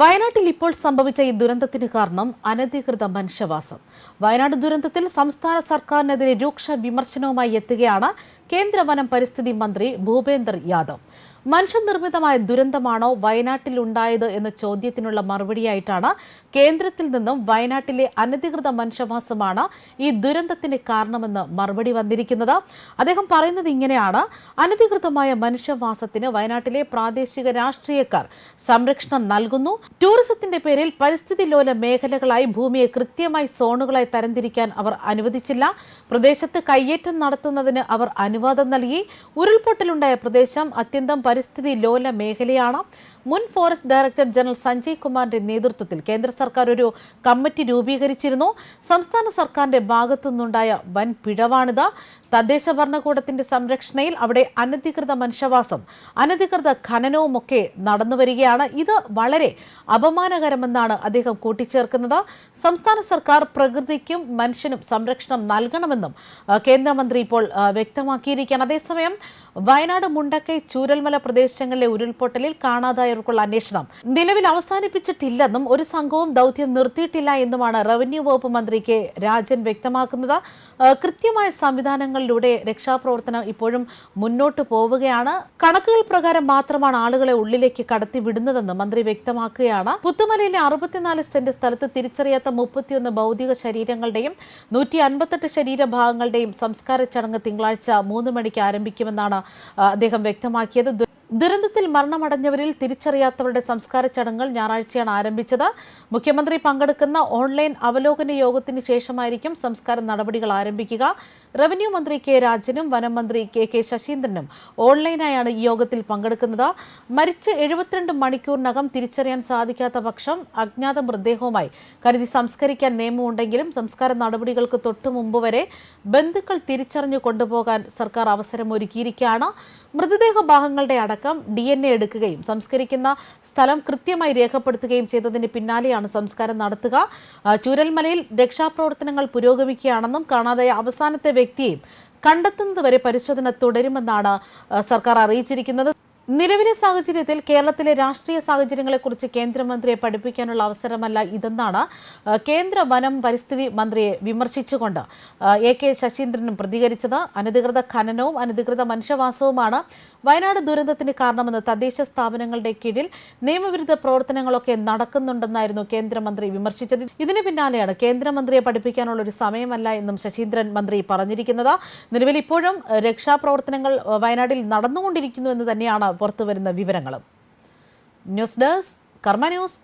വയനാട്ടിൽ ഇപ്പോൾ സംഭവിച്ച ഈ ദുരന്തത്തിന് കാരണം അനധികൃത മനുഷ്യവാസം. വയനാട് ദുരന്തത്തിൽ സംസ്ഥാന സർക്കാരിനെതിരെ രൂക്ഷ വിമർശനവുമായി എത്തുകയാണ് കേന്ദ്ര വനം പരിസ്ഥിതി മന്ത്രി ഭൂപേന്ദർ യാദവ്. മനുഷ്യനിർമ്മിതമായ ദുരന്തമാണോ വയനാട്ടിൽ ഉണ്ടായത് എന്ന ചോദ്യത്തിനുള്ള മറുപടിയായിട്ടാണ് കേന്ദ്രത്തിൽ നിന്നും വയനാട്ടിലെ അനധികൃത മനുഷ്യവാസമാണ് ഈ ദുരന്തത്തിന് കാരണമെന്ന് മറുപടി വന്നിരിക്കുന്നത്. അദ്ദേഹം പറയുന്നത് ഇങ്ങനെയാണ്. അനധികൃതമായ മനുഷ്യവാസത്തിന് വയനാട്ടിലെ പ്രാദേശിക രാഷ്ട്രീയക്കാർ സംരക്ഷണം നൽകുന്നു. ടൂറിസത്തിന്റെ പേരിൽ പരിസ്ഥിതി ലോല മേഖലകളായി ഭൂമിയെ കൃത്യമായി സോണുകളായി തരംതിരിക്കാൻ അവർ അനുവദിച്ചില്ല. പ്രദേശത്ത് കയ്യേറ്റം നടത്തുന്നതിന് അവർ അനുവാദം നൽകി. ഉരുൾപൊട്ടലുണ്ടായ പ്രദേശം അത്യന്തം പരിസ്ഥിതി ലോല മേഖലയാണ്. മുൻ ഫോറസ്റ്റ് ഡയറക്ടർ ജനറൽ സഞ്ജയ് കുമാറിന്റെ നേതൃത്വത്തിൽ കേന്ദ്ര സർക്കാർ ഒരു കമ്മിറ്റി രൂപീകരിച്ചിരുന്നു. സംസ്ഥാന സർക്കാരിന്റെ ഭാഗത്തു നിന്നുണ്ടായ വൻ പിഴവാണിത്. തദ്ദേശ ഭരണകൂടത്തിന്റെ സംരക്ഷണയിൽ അവിടെ അനധികൃത മനുഷ്യവാസം അനധികൃത ഖനനവും ഒക്കെ നടന്നു വരികയാണ് ഇത് വളരെ അപമാനകരമെന്നാണ് അദ്ദേഹം കൂട്ടിച്ചേർക്കുന്നത്. സംസ്ഥാന സർക്കാർ പ്രകൃതിക്കും മനുഷ്യനും സംരക്ഷണം നൽകണമെന്നും കേന്ദ്രമന്ത്രി ഇപ്പോൾ വ്യക്തമാക്കിയിരിക്കുകയാണ്. അതേസമയം വയനാട് മുണ്ടക്കൈ ചൂരൽമല പ്രദേശങ്ങളിലെ ഉരുൾപൊട്ടലിൽ കാണാതായവർക്കുള്ള അന്വേഷണം നിലവിൽ അവസാനിപ്പിച്ചിട്ടില്ലെന്നും ഒരു സംഘവും ദൗത്യം നിർത്തിയിട്ടില്ല എന്നുമാണ് റവന്യൂ വകുപ്പ് മന്ത്രി കെ രാജൻ വ്യക്തമാക്കുന്നത്. കൃത്യമായ സംവിധാനങ്ങളിലൂടെ രക്ഷാപ്രവർത്തനം ഇപ്പോഴും മുന്നോട്ട് പോവുകയാണ്. കണക്കുകൾ പ്രകാരം മാത്രമാണ് ആളുകളെ ഉള്ളിലേക്ക് കടത്തി വിടുന്നതെന്ന് മന്ത്രി വ്യക്തമാക്കുകയാണ്. പുത്തുമലയിലെ അറുപത്തിനാല് സെന്റ് സ്ഥലത്ത് തിരിച്ചറിയാത്ത മുപ്പത്തിയൊന്ന് ഭൗതിക ശരീരങ്ങളുടെയും നൂറ്റി അൻപത്തെട്ട് ശരീരഭാഗങ്ങളുടെയും സംസ്കാര ചടങ്ങ് തിങ്കളാഴ്ച മൂന്ന് മണിക്ക് ആരംഭിക്കുമെന്നാണ് അദ്ദേഹം വ്യക്തമാക്കിയത്. ദുരന്തത്തിൽ മരണമടഞ്ഞവരിൽ തിരിച്ചറിയാത്തവരുടെ സംസ്കാര ചടങ്ങുകൾ ഞായറാഴ്ചയാണ് ആരംഭിച്ചത്. മുഖ്യമന്ത്രി പങ്കെടുക്കുന്ന ഓൺലൈൻ അവലോകന യോഗത്തിന് ശേഷമായിരിക്കും സംസ്കാര നടപടികൾ ആരംഭിക്കുക. റവന്യൂ മന്ത്രി കെ രാജനും വനം മന്ത്രി കെ കെ ശശീന്ദ്രനും ഓൺലൈനായാണ് ഈ യോഗത്തിൽ പങ്കെടുക്കുന്നത്. മരിച്ച് എഴുപത്തിരണ്ട് മണിക്കൂറിനകം തിരിച്ചറിയാൻ സാധിക്കാത്ത പക്ഷം അജ്ഞാത മൃതദേഹവുമായി കരുതി സംസ്കരിക്കാൻ നിയമമുണ്ടെങ്കിലും സംസ്കാര നടപടികൾക്ക് തൊട്ടു മുമ്പ് വരെ ബന്ധുക്കൾ തിരിച്ചറിഞ്ഞു കൊണ്ടുപോകാൻ സർക്കാർ അവസരം ഒരുക്കിയിരിക്കുകയാണ് മൃതദേഹ ഭാഗങ്ങളുടെ അടക്കം ഡി എൻ എ എടുക്കുകയും സംസ്കരിക്കുന്ന സ്ഥലം കൃത്യമായി രേഖപ്പെടുത്തുകയും ചെയ്തതിന് പിന്നാലെയാണ് സംസ്കാരം നടത്തുക. ചൂരൽമലയിൽ രക്ഷാപ്രവർത്തനങ്ങൾ പുരോഗമിക്കുകയാണെന്നും കാണാതായ അവസാനത്തെ വ്യക്തിയെയും കണ്ടെത്തുന്നതുവരെ പരിശോധന തുടരുമെന്നാണ് സർക്കാർ അറിയിച്ചിരിക്കുന്നത്. നിലവിലെ സാഹചര്യത്തിൽ കേരളത്തിലെ രാഷ്ട്രീയ സാഹചര്യങ്ങളെക്കുറിച്ച് കേന്ദ്രമന്ത്രിയെ പഠിപ്പിക്കാനുള്ള അവസരമല്ല ഇതെന്നാണ് കേന്ദ്ര വനം പരിസ്ഥിതി മന്ത്രിയെ വിമർശിച്ചുകൊണ്ട് എ കെ ശശീന്ദ്രനും പ്രതികരിച്ചത്. അനധികൃത ഖനനവും അനധികൃത മനുഷ്യവാസവുമാണ് വയനാട് ദുരന്തത്തിന് കാരണമെന്ന് തദ്ദേശ സ്ഥാപനങ്ങളുടെ കീഴിൽ നിയമവിരുദ്ധ പ്രവർത്തനങ്ങളൊക്കെ നടക്കുന്നുണ്ടെന്നായിരുന്നു കേന്ദ്രമന്ത്രി വിമർശിച്ചത്. ഇതിന് പിന്നാലെയാണ് കേന്ദ്രമന്ത്രിയെ പഠിപ്പിക്കാനുള്ള ഒരു സമയമല്ല എന്നും ശശീന്ദ്രൻ മന്ത്രി പറഞ്ഞിരിക്കുന്നത്. നിലവിൽ ഇപ്പോഴും രക്ഷാപ്രവർത്തനങ്ങൾ വയനാട്ടിൽ നടന്നുകൊണ്ടിരിക്കുന്നു എന്ന് തന്നെയാണ് പുറത്തുവരുന്ന വിവരങ്ങളും. ന്യൂസ് ഡെസ്ക് കർമ്മ ന്യൂസ്